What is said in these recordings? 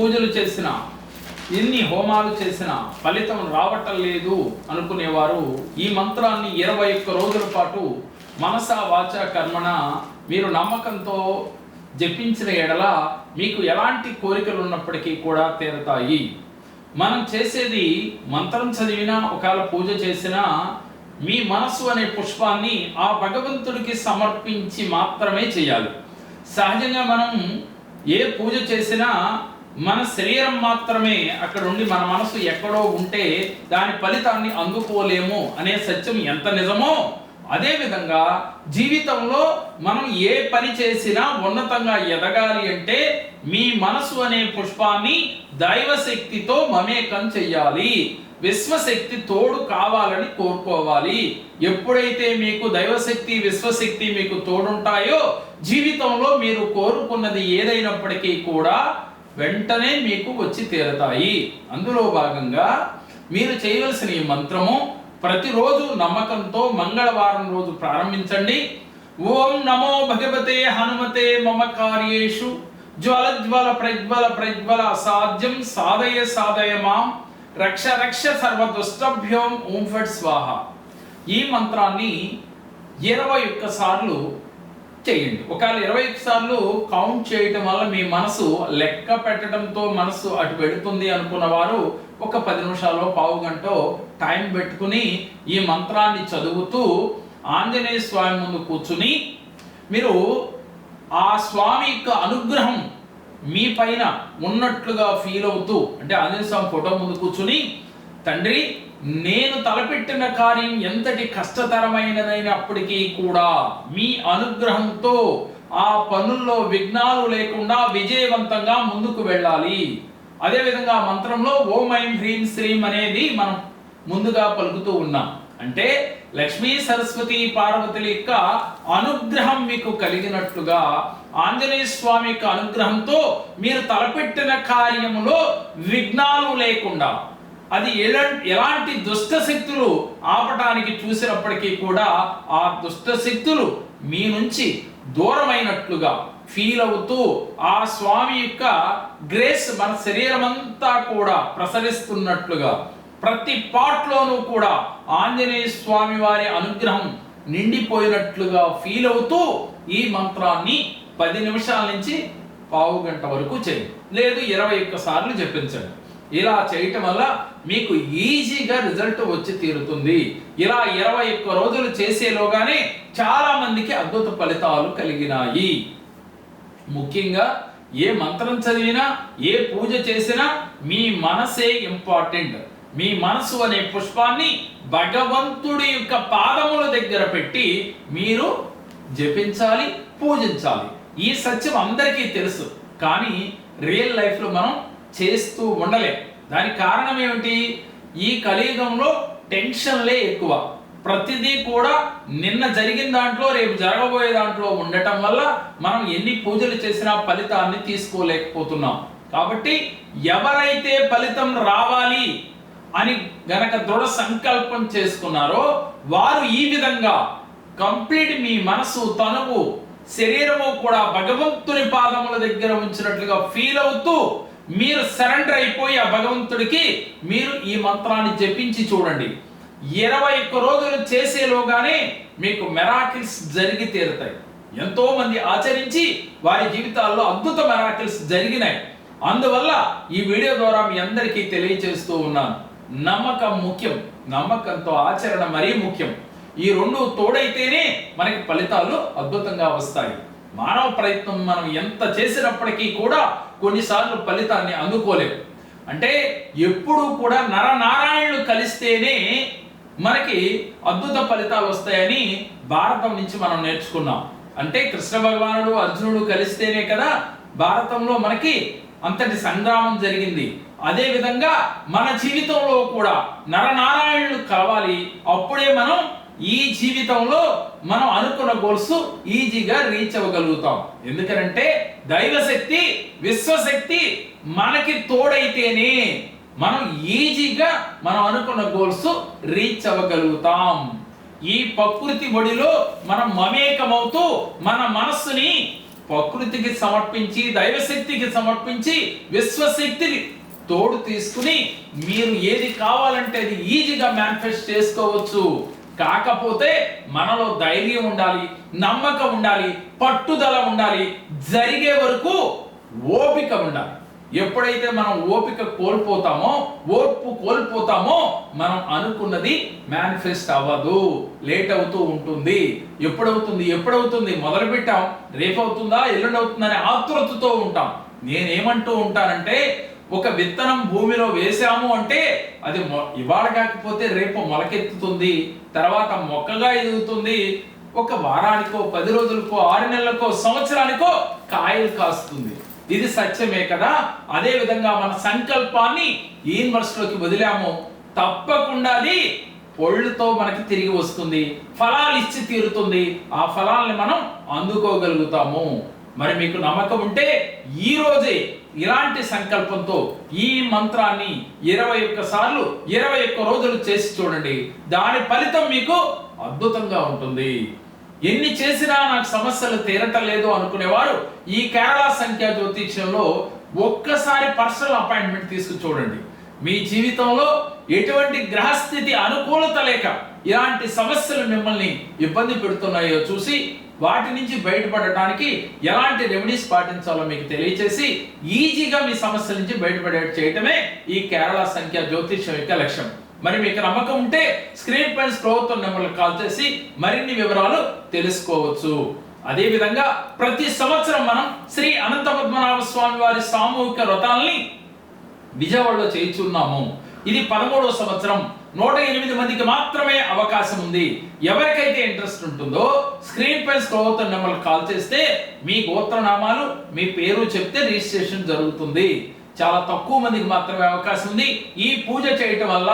పూజలు చేసినా ఎన్ని హోమాలు చేసినా ఫలితం రావటం లేదు అనుకునేవారు. ఈ మంత్రాన్ని ఇరవై ఒక్క రోజుల పాటు మనస వాచ కర్మణ మీరు నమ్మకంతో జపించిన ఎడల మీకు ఎలాంటి కోరికలు ఉన్నప్పటికీ కూడా తీరతాయి. మనం చేసేది మంత్రం చదివినా ఒకవేళ పూజ చేసినా మీ మనసు అనే పుష్పాన్ని ఆ భగవంతుడికి సమర్పించి మాత్రమే చేయాలి. సహజంగా మనం ఏ పూజ చేసినా మన శరీరం మాత్రమే అక్కడ ఉండి మన మనసు ఎక్కడో ఉంటే దాని ఫలితాన్ని అందుకోలేము అనే సత్యం ఎంత నిజమో అదే విధంగా జీవితంలో మనం ఏ పని చేసినా ఉన్నతంగా ఎదగాలి అంటే మీ మనసు అనే పుష్పాన్ని దైవశక్తితో మమేకం చెయ్యాలి. విశ్వశక్తి తోడు కావాలని కోరుకోవాలి. ఎప్పుడైతే మీకు దైవశక్తి విశ్వశక్తి మీకు తోడుంటాయో జీవితంలో మీరు కోరుకున్నది ఏదైనప్పటికీ కూడా వెంటనే మీకు వచ్చి తీరతాయి. అందులో భాగంగా మీరు చేయవలసిన ఈ మంత్రము ప్రతిరోజు నమ్మకంతో మంగళవారం రోజు ప్రారంభించండి. ఓం నమో భగవతే హనుమతే మమ కార్యేషు. జ్వల జ్వల ప్రజ్వల ప్రజ్వల అసాధ్యం సాధయ సాధయ మాం. రక్ష రక్ష సర్వదుష్టభ్యోం ఓం ఫట్ స్వాహ. ఈ మంత్రాన్ని ఇరవై ఒక్కసార్లు చేయండి ఒకవేళ ఇరవై సార్లు కౌంట్ చేయటం వల్ల మీ మనసు లెక్క పెట్టడంతో మనసు అటు పెడుతుంది అనుకున్న వారు ఒక పది నిమిషాలు పావు గంట టైం పెట్టుకుని ఈ మంత్రాన్ని చదువుతూ ఆంజనేయ స్వామి ముందు కూర్చుని మీరు ఆ స్వామి యొక్క అనుగ్రహం మీ పైన ఉన్నట్లుగా ఫీల్ అవుతూ అంటే ఆంజనేయ స్వామి ఫోటో ముందు కూర్చుని తండ్రి నేను తలపెట్టిన కార్యం ఎంతటి కష్టతరమైనదైనప్పటికీ కూడా మీ అనుగ్రహంతో ఆ పనుల్లో విఘ్నాలు లేకుండా విజయవంతంగా ముందుకు వెళ్ళాలి. అదేవిధంగా మంత్రంలో ఓం ఐం హ్రీం శ్రీం అనేది మనం ముందుగా పలుకుతూ ఉన్నాం. అంటే లక్ష్మీ సరస్వతి పార్వతుల యొక్క అనుగ్రహం మీకు కలిగినట్లుగా ఆంజనేయ స్వామి యొక్క అనుగ్రహంతో మీరు తలపెట్టిన కార్యములో విఘ్నాలు లేకుండా అది ఎలా- ఎలాంటి దుష్ట శక్తులు ఆపటానికి చూసినప్పటికీ కూడా ఆ దుష్ట శక్తులు మీ నుంచి దూరమైనట్లుగా ఫీల్ అవుతూ ఆ స్వామి యొక్క గ్రేస్ మన శరీరం అంతా కూడా ప్రసరిస్తున్నట్లుగా ప్రతి పాట్లోనూ కూడా ఆంజనేయ స్వామి వారి అనుగ్రహం నిండిపోయినట్లుగా ఫీల్ అవుతూ ఈ మంత్రాన్ని పది నిమిషాల నుంచి పావు గంట వరకు చేయండి లేదు ఇరవై ఒక్క సార్లు చెప్పించండి ఇలా చేయటం వల్ల మీకు ఈజీగా రిజల్ట్ వచ్చి తీరుతుంది. ఇలా ఇరవై ఒక్క రోజులు చేసేలోగానే చాలా మందికి అద్భుత ఫలితాలు కలిగినాయి. ముఖ్యంగా ఏ మంత్రం చదివినా ఏ పూజ చేసినా మీ మనసే ఇంపార్టెంట్ మీ మనసు అనే పుష్పాన్ని భగవంతుడి యొక్క పాదముల దగ్గర పెట్టి మీరు జపించాలి పూజించాలి. ఈ సత్యం అందరికీ తెలుసు. కానీ రియల్ లైఫ్లో మనం చేస్తూ ఉండలేం. దానికి కారణం ఏమిటి? ఈ కలియుగంలో టెన్షన్లే ఎక్కువ. ప్రతిదీ కూడా నిన్న జరిగిన దాంట్లో రేపు జరగబోయే దాంట్లో ఉండటం వల్ల మనం ఎన్ని పూజలు చేసినా ఫలితాన్ని తీసుకోలేకపోతున్నాం. కాబట్టి ఎవరైతే ఫలితం రావాలి అని గనక దృఢ సంకల్పం చేసుకున్నారో వారు ఈ విధంగా కంప్లీట్ మీ మనసు తనువు శరీరము కూడా భగవంతుని పాదముల దగ్గర ఉంచినట్లుగా ఫీల్ అవుతూ మీరు సరెండర్ అయిపోయి ఆ భగవంతుడికి మీరు ఈ మంత్రాన్ని జపించి చూడండి. ఇరవై ఒక్క రోజులు చేసేలోగానే మీకు మెరాకిల్స్ జరిగి తీరుతాయి. ఎంతో మంది ఆచరించి వారి జీవితాల్లో అద్భుత మెరాకిల్స్ జరిగినాయి. అందువల్ల ఈ వీడియో ద్వారా మీ అందరికీ తెలియజేస్తూ ఉన్నాను. నమ్మకం ముఖ్యం. నమ్మకంతో ఆచరణ మరీ ముఖ్యం. ఈ రెండు తోడైతేనే మనకి ఫలితాలు అద్భుతంగా వస్తాయి. మానవ ప్రయత్నం మనం ఎంత చేసినప్పటికీ కూడా కొన్నిసార్లు ఫలితాన్ని అందుకోలేము. అంటే ఎప్పుడు కూడా నరనారాయణులు కలిస్తేనే మనకి అద్భుత ఫలితాలు వస్తాయని భారతం నుంచి మనం నేర్చుకున్నాం. అంటే కృష్ణ భగవానుడు అర్జునుడు కలిస్తేనే కదా భారతంలో మనకి అంతటి సంగ్రామం జరిగింది. అదే విధంగా మన జీవితంలో కూడా నరనారాయణులు కలవాలి. అప్పుడే మనం ఈ జీవితంలో మనం అనుకున్న గోల్స్ ఈజీగా రీచ్ అవ్వగలుగుతాం. ఎందుకంటే దైవశక్తి విశ్వశక్తి మనకి తోడైతేనే మనం ఈజీగా మనం అనుకున్న గోల్స్ రీచ్ అవ్వగలుగుతాం. ఈ ప్రకృతి ఒడిలో మనం మమేకమవుతూ మన మనస్సుని ప్రకృతికి సమర్పించి దైవశక్తికి సమర్పించి విశ్వశక్తిని తోడు తీసుకుని మీరు ఏది కావాలంటే అది ఈజీగా మేనిఫెస్ట్ చేసుకోవచ్చు. కాకపోతే మనలో ధైర్యం ఉండాలి నమ్మకం ఉండాలి పట్టుదల ఉండాలి జరిగే వరకు ఓపిక ఉండాలి. ఎప్పుడైతే మనం ఓపిక కోల్పోతామో ఓర్పు కోల్పోతామో మనం అనుకున్నది మేనిఫెస్ట్ అవ్వదు లేట్ అవుతూ ఉంటుంది. ఎప్పుడవుతుంది ఎప్పుడవుతుంది మొదలు పెట్టాం రేపు అవుతుందా ఎల్లుండి అనే ఆతృతతో ఉంటాం. నేనేమంటూ ఉంటానంటే ఒక విత్తనం భూమిలో వేసాము అంటే అది మొ- ఇవాళ కాకపోతే రేపు మొలకెత్తుతుంది తర్వాత మొక్కగా ఎదుగుతుంది. ఒక వారానికో పది రోజులకో ఆరు నెలలకో సంవత్సరానికో కాయలు కాస్తుంది. ఇది సత్యమే కదా? అదే విధంగా మన సంకల్పాన్ని యూనివర్సిటీలోకి వదిలాము. తప్పకుండా అది పొళ్ళుతో మనకి తిరిగి వస్తుంది. ఫలాలు ఇచ్చి తీరుతుంది. ఆ ఫలాల్ని మనం అందుకోగలుగుతాము. మరి మీకు నమ్మకం ఉంటే ఈ రోజే ఇలాంటి సంకల్పంతో ఈ మంత్రాన్ని ఇరవై ఒక్క సార్లు ఇరవై ఒక్క రోజులు చేసి చూడండి. దాని ఫలితం మీకు అద్భుతంగా ఉంటుంది. ఎన్ని చేసినా నాకు సమస్యలు తీరటం లేదు అనుకునేవారు ఈ కేరళ సంఖ్యా జ్యోతిష్యంలో ఒక్కసారి పర్సనల్ అపాయింట్మెంట్ తీసుకు చూడండి. మీ జీవితంలో ఎటువంటి గ్రహస్థితి అనుకూలత లేక ఇలాంటి సమస్యలు మిమ్మల్ని ఇబ్బంది పెడుతున్నాయో చూసి వాటి నుంచి బయటపడటానికి ఎలాంటి రెమెడీస్ పాటించాలో మీకు తెలియచేసి ఈజీగా మీ సమస్యల నుంచి బయటపడేట్టు చేయటమే ఈ కేరళ సంఖ్య జ్యోతిష్యం యొక్క లక్ష్యం. మరి మీకు నమ్మకం ఉంటే స్క్రీన్ పైన ప్రభుత్వం నెంబర్లకు కాల్ చేసి మరిన్ని వివరాలు తెలుసుకోవచ్చు. అదే విధంగా ప్రతి సంవత్సరం మనం శ్రీ అనంత పద్మనాభ స్వామి వారి సామూహిక వ్రతాల్ని విజయవాడలో చేయించున్నాము. ఇది పదమూడవ సంవత్సరం. నూట ఎనిమిది మందికి మాత్రమే అవకాశం ఉంది. ఎవరికైతే ఇంట్రెస్ట్ ఉంటుందో స్క్రీన్ పై స్క్రోల్ నెంబర్ కాల్ చేస్తే మీ గోత్రనామాలు మీ పేరు చెప్తే రిజిస్ట్రేషన్ జరుగుతుంది. చాలా తక్కువ మందికి మాత్రమే అవకాశం ఉంది. ఈ పూజ చేయటం వల్ల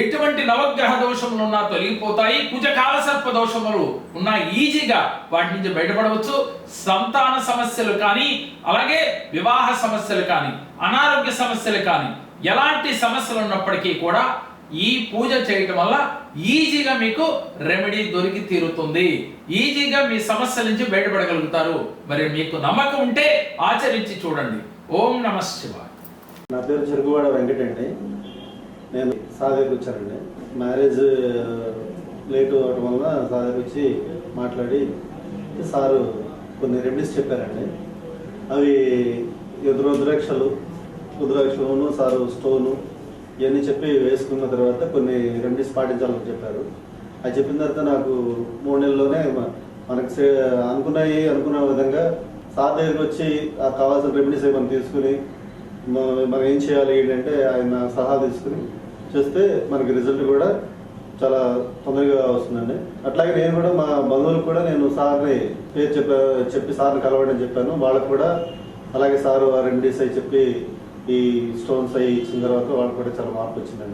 ఎటువంటి నవగ్రహ దోషములు ఉన్నా తొలగిపోతాయి. కుజ కాలసర్ప దోషములు ఉన్నా ఈజీగా వాటి నుంచి బయటపడవచ్చు. సంతాన సమస్యలు కానీ అలాగే వివాహ సమస్యలు కానీ అనారోగ్య సమస్యలు కానీ ఎలాంటి సమస్యలు ఉన్నప్పటికీ కూడా ఈ పూజ చేయటం వల్ల ఈజీగా మీకు రెమెడీ దొరికి తీరుతుంది. ఈజీగా మీ సమస్య నుంచి బయటపడగలుగుతారు. మరి మీకు నమ్మకం ఉంటే ఆచరించి చూడండి. ఓం నమ శివాయ. నా పేరు చెరుగువాడ వెంకట అండి నేను సాగర్కి వచ్చానండి. మ్యారేజ్ లేట్ అవటం వల్ల సాగర్కి వచ్చి మాట్లాడి సారు కొన్ని రెమెడీస్ చెప్పారండి. అవి ఎదురు రుద్రాక్షలు రుద్రాక్షలు సారు స్టోను ఇవన్నీ చెప్పి వేసుకున్న తర్వాత కొన్ని రెమెడీస్ పాటించాలని చెప్పారు. అది చెప్పిన తర్వాత నాకు మూడు నెలల్లోనే మనకు సే- అనుకున్నాయి అనుకున్న విధంగా సార్ దగ్గరికి వచ్చి ఆ కావాల్సిన రెమెడీస్ ఏమైనా తీసుకుని మనం ఏం చేయాలి ఏంటంటే ఆయన సలహా తీసుకుని చేస్తే మనకి రిజల్ట్ కూడా చాలా తొందరగా వస్తుందండి. అట్లాగే నేను కూడా మా బంధువులకు కూడా నేను సార్ని పేరు చెప్పా చెప్పి సార్ని కలవడం చెప్పాను. వాళ్ళకు కూడా అలాగే సార్ రెమెడీస్ అవి చెప్పి ఈ స్టోన్స్ అవి ఇచ్చిన తర్వాత వాళ్ళకి కూడా చాలా మార్పు వచ్చిందండి.